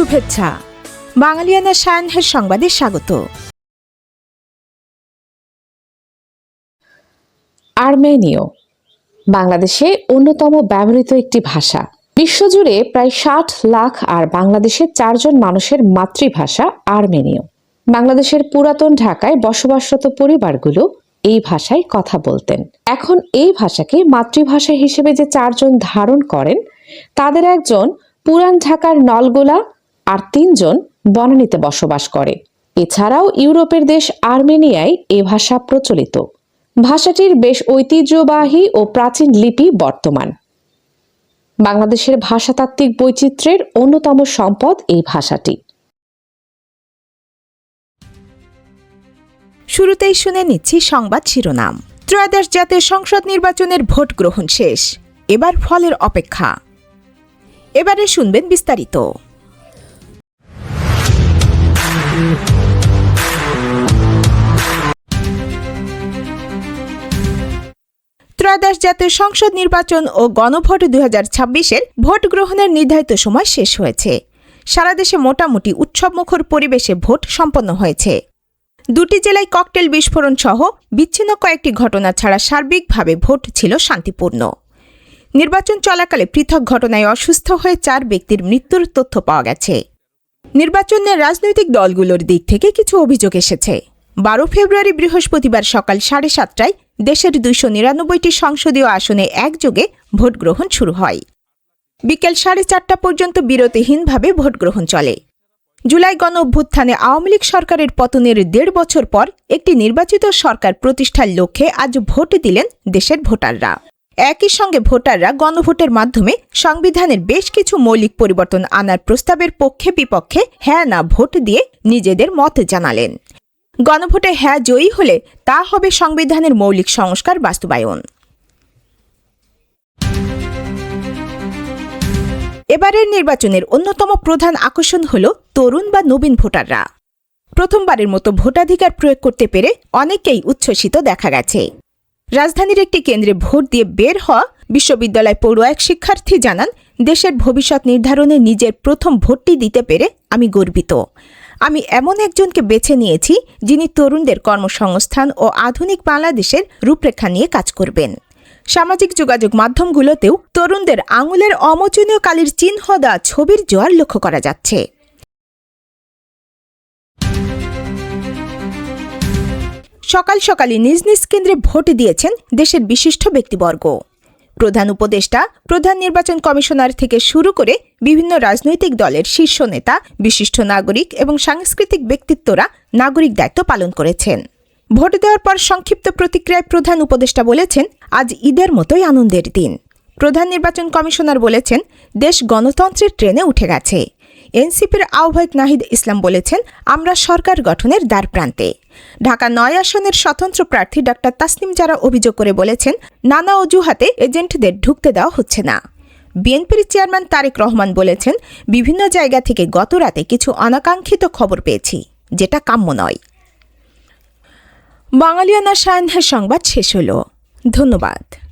শুভেচ্ছা। বাঙালিয়ানা সায়ানহের সংবাদে স্বাগত। আর্মেনীয়, বাংলাদেশে অন্যতম ব্যবহৃত একটি ভাষা। বিশ্বজুড়ে প্রায় ষাট লাখ আর বাংলাদেশে চারজন মানুষের মাতৃভাষা আর্মেনীয়। বাংলাদেশের পুরাতন ঢাকায় বসবাসরত পরিবারগুলো এই ভাষায় কথা বলতেন। এখন এই ভাষাকে মাতৃভাষা হিসেবে যে চারজন ধারণ করেন, তাদের একজন পুরান ঢাকার নলগোলা আর তিনজন বনানীতে বসবাস করে। এছাড়াও ইউরোপের দেশ আর্মেনিয়ায় এ ভাষা প্রচলিত। ভাষাটির বেশ ঐতিহ্যবাহী ও প্রাচীন লিপি বর্তমান। বাংলাদেশের ভাষাতাত্ত্বিক বৈচিত্র্যের অন্যতম সম্পদ এই ভাষাটি। শুরুতেই শুনে নিচ্ছি সংবাদ শিরোনাম। ত্রয়োদশ জাতীয় সংসদ নির্বাচনের ভোট গ্রহণ শেষ। এবার ফলের অপেক্ষা। এবারে শুনবেন বিস্তারিত। ত্রয়োদশ জাতীয় সংসদ নির্বাচন ও গণভোট দুই হাজার ছাব্বিশের ভোট গ্রহণের নির্ধারিত সময় শেষ হয়েছে। সারা দেশে মোটামুটি উৎসবমুখর পরিবেশে ভোট সম্পন্ন হয়েছে। দুটি জেলায় ককটেল বিস্ফোরণ সহ বিচ্ছিন্ন কয়েকটি ঘটনা ছাড়া সার্বিকভাবে ভোট ছিল শান্তিপূর্ণ। নির্বাচন চলাকালে পৃথক ঘটনায় অসুস্থ হয়ে চার ব্যক্তির মৃত্যুর তথ্য পাওয়া গেছে। নির্বাচনের রাজনৈতিক দলগুলোর দিক থেকে কিছু অভিযোগ এসেছে। বারো ফেব্রুয়ারি বৃহস্পতিবার সকাল সাড়ে সাতটায় দেশের দুইশো নিরানব্বইটি সংসদীয় আসনে একযোগে ভোট গ্রহণ শুরু হয়। বিকেল সাড়ে চারটা পর্যন্ত বিরতিহীনভাবে ভোট গ্রহণ চলে। জুলাই গণ অভ্যুত্থানে আওয়ামী লীগ সরকারের পতনের দেড় বছর পর একটি নির্বাচিত সরকার প্রতিষ্ঠার লক্ষ্যে আজ ভোট দিলেন দেশের ভোটাররা। একই সঙ্গে ভোটাররা গণভোটের মাধ্যমে সংবিধানের বেশ কিছু মৌলিক পরিবর্তন আনার প্রস্তাবের পক্ষে বিপক্ষে হ্যাঁ না ভোট দিয়ে নিজেদের মত জানালেন। গণভোটে হ্যাঁ জয়ী হলে তা হবে সংবিধানের মৌলিক সংস্কার বাস্তবায়ন। এবারের নির্বাচনের অন্যতম প্রধান আকর্ষণ হল তরুণ বা নবীন ভোটাররা। প্রথমবারের মতো ভোটাধিকার প্রয়োগ করতে পেরে অনেকেই উচ্ছ্বসিত দেখা গেছে। রাজধানীর একটি কেন্দ্রে ভোট দিয়ে বের হওয়া বিশ্ববিদ্যালয় পড়ুয়া এক শিক্ষার্থী জানান, দেশের ভবিষ্যৎ নির্ধারণে নিজের প্রথম ভোটটি দিতে পেরে আমি গর্বিত। আমি এমন একজনকে বেছে নিয়েছি যিনি তরুণদের কর্মসংস্থান ও আধুনিক বাংলাদেশের রূপরেখা নিয়ে কাজ করবেন। সামাজিক যোগাযোগ মাধ্যমগুলোতেও তরুণদের আঙুলের অমোচনীয় কালির চিহ্ন দেওয়া ছবির জোয়ার লক্ষ্য করা যাচ্ছে। সকাল সকালই নিজ নিজ কেন্দ্রে ভোট দিয়েছেন দেশের বিশিষ্ট ব্যক্তিবর্গ। প্রধান উপদেষ্টা, প্রধান নির্বাচন কমিশনার থেকে শুরু করে বিভিন্ন রাজনৈতিক দলের শীর্ষ নেতা, বিশিষ্ট নাগরিক এবং সাংস্কৃতিক ব্যক্তিত্বরা নাগরিক দায়িত্ব পালন করেছেন। ভোট দেওয়ার পর সংক্ষিপ্ত প্রতিক্রিয়ায় প্রধান উপদেষ্টা বলেছেন, আজ ঈদের মতোই আনন্দের দিন। প্রধান নির্বাচন কমিশনার বলেছেন, দেশ গণতন্ত্রের ট্রেনে উঠে গেছে। এনসিপির আহ্বায়ক নাহিদ ইসলাম বলেছেন, আমরা সরকার গঠনের দ্বার প্রান্তে ঢাকা নয় আসনের স্বতন্ত্র প্রার্থী ডাক্তার তাসনিম যারা অভিযোগ করে বলেছেন, নানা অজুহাতে এজেন্টদের ঢুকতে দেওয়া হচ্ছে না। বিএনপির চেয়ারম্যান তারেক রহমান বলেছেন, বিভিন্ন জায়গা থেকে গত রাতে কিছু অনাকাঙ্ক্ষিত খবর পেয়েছি, যেটা কাম্য নয়। বাঙালিয়ানা সায়নহের সংবাদ শেষ হল। ধন্যবাদ।